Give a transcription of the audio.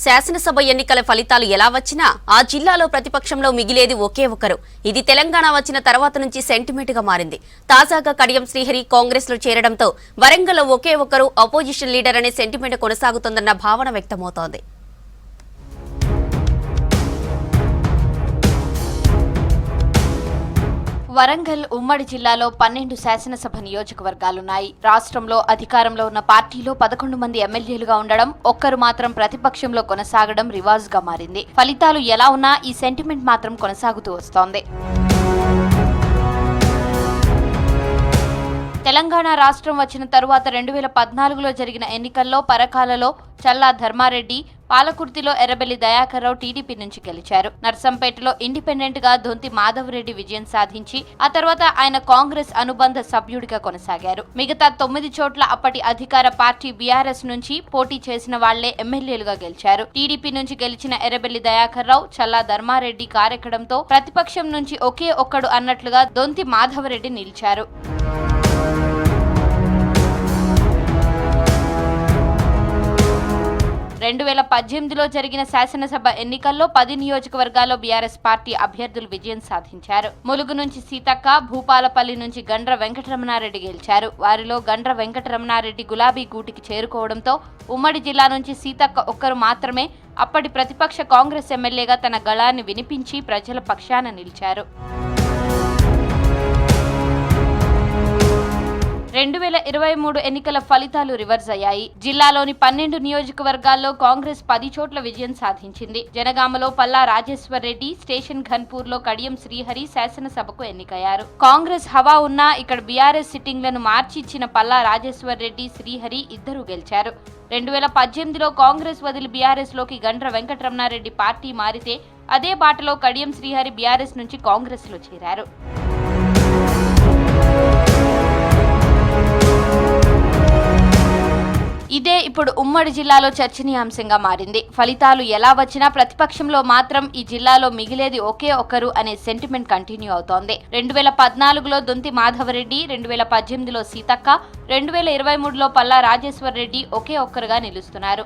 శాసనసభ ఎన్నికల ఫలితాలు ఎలా వచ్చినా ఆ జిల్లాలో ప్రతిపక్షంలో మిగిలేది ఒకే ఒకరు. ఇది తెలంగాణ వచ్చిన తర్వాత నుంచి సెంటిమెంట్గా మారింది. తాజాగా కడియం శ్రీహరి కాంగ్రెస్లో చేరడంతో వరంగల్ ఒకే ఒకరు అపోజిషన్ లీడర్ అనే సెంటిమెంట్ కొనసాగుతోందన్న భావన వ్యక్తమవుతోంది. వరంగల్ ఉమ్మడి జిల్లాలో పన్నెండు శాసనసభ నియోజకవర్గాలున్నాయి. రాష్ట్రంలో అధికారంలో ఉన్న పార్టీలో పదకొండు మంది ఎమ్మెల్యేలుగా ఉండడం ఒక్కరు మాత్రం ప్రతిపక్షంలో కొనసాగడం రివాజ్గా మారింది. ఫలితాలు ఎలా ఉన్నా ఈ సెంటిమెంట్ మాత్రం కొనసాగుతూ వస్తోంది. తెలంగాణ రాష్ట్రం వచ్చిన తరువాత రెండు వేల పద్నాలుగులో జరిగిన ఎన్నికల్లో పరకాలలో చల్లా ధర్మారెడ్డి పాలకుర్తిలో ఎర్రబెల్లి దయాకర్రావు టీడీపీ నుంచి గెలిచారు. నర్సంపేటలో ఇండిపెండెంట్గా దొంతి మాధవరెడ్డి విజయం సాధించి ఆ తర్వాత ఆయన కాంగ్రెస్ అనుబంధ సభ్యుడిగా కొనసాగారు. మిగతా తొమ్మిది చోట్ల అప్పటి అధికార పార్టీ బీఆర్ఎస్ నుంచి పోటీ చేసిన వాళ్ళే ఎమ్మెల్యేలుగా గెలిచారు. టీడీపీ నుంచి గెలిచిన ఎర్రబెల్లి దయాకర్రావు చల్లా ధర్మారెడ్డి కారెక్కడంతో ప్రతిపక్షం నుంచి ఒకే ఒక్కడు అన్నట్లుగా దొంతి మాధవరెడ్డి నిలిచారు. రెండు వేల పద్దెనిమిదిలో జరిగిన శాసనసభ ఎన్నికల్లో పది నియోజకవర్గాల్లో బీఆర్ఎస్ పార్టీ అభ్యర్థులు విజయం సాధించారు. ములుగు నుంచి సీతక్క భూపాలపల్లి నుంచి గండ్ర వెంకటరమణారెడ్డి గెలిచారు. వారిలో గండ్ర వెంకటరమణారెడ్డి గులాబీ గూటికి చేరుకోవడంతో ఉమ్మడి జిల్లా నుంచి సీతక్క ఒక్కరు మాత్రమే అప్పటి ప్రతిపక్ష కాంగ్రెస్ ఎమ్మెల్యేగా తన గళాన్ని వినిపించి ప్రజల పక్షాన నిలిచారు. రెండు వేల ఇరవై మూడు ఎన్నికల ఫలితాలు రివర్స్ అయ్యాయి. జిల్లాలోని పన్నెండు నియోజకవర్గాల్లో కాంగ్రెస్ పది చోట్ల విజయం సాధించింది. జనగామలో పల్లా రాజేశ్వర్ రెడ్డి స్టేషన్ ఘన్పూర్లో కడియం శ్రీహరి శాసనసభకు ఎన్నికయ్యారు. కాంగ్రెస్ హవా ఉన్నా ఇక్కడ బీఆర్ఎస్ సిట్టింగ్లను మార్చిచ్చిన పల్లా రాజేశ్వర్ రెడ్డి శ్రీహరి ఇద్దరు గెలిచారు. రెండు వేల పద్దెనిమిదిలో కాంగ్రెస్ వదిలి బీఆర్ఎస్లోకి గండ్ర వెంకటరమణారెడ్డి పార్టీ మారితే అదే బాటలో కడియం శ్రీహరి బీఆర్ఎస్ నుంచి కాంగ్రెస్లో చేరారు. ఇప్పుడు ఉమ్మడి జిల్లాలో చర్చనీయాంశంగా మారింది. ఫలితాలు ఎలా వచ్చినా ప్రతిపక్షంలో మాత్రం ఈ జిల్లాలో మిగిలేది ఒకే ఒకరు అనే సెంటిమెంట్ కంటిన్యూ అవుతోంది. రెండు వేల పద్నాలుగులో దొంతి మాధవరెడ్డి రెండు వేల పద్దెనిమిదిలో సీతక్క రెండు వేల ఇరవై మూడులో పల్లా రాజేశ్వర్ రెడ్డి ఒకే ఒక్కరుగా నిలుస్తున్నారు.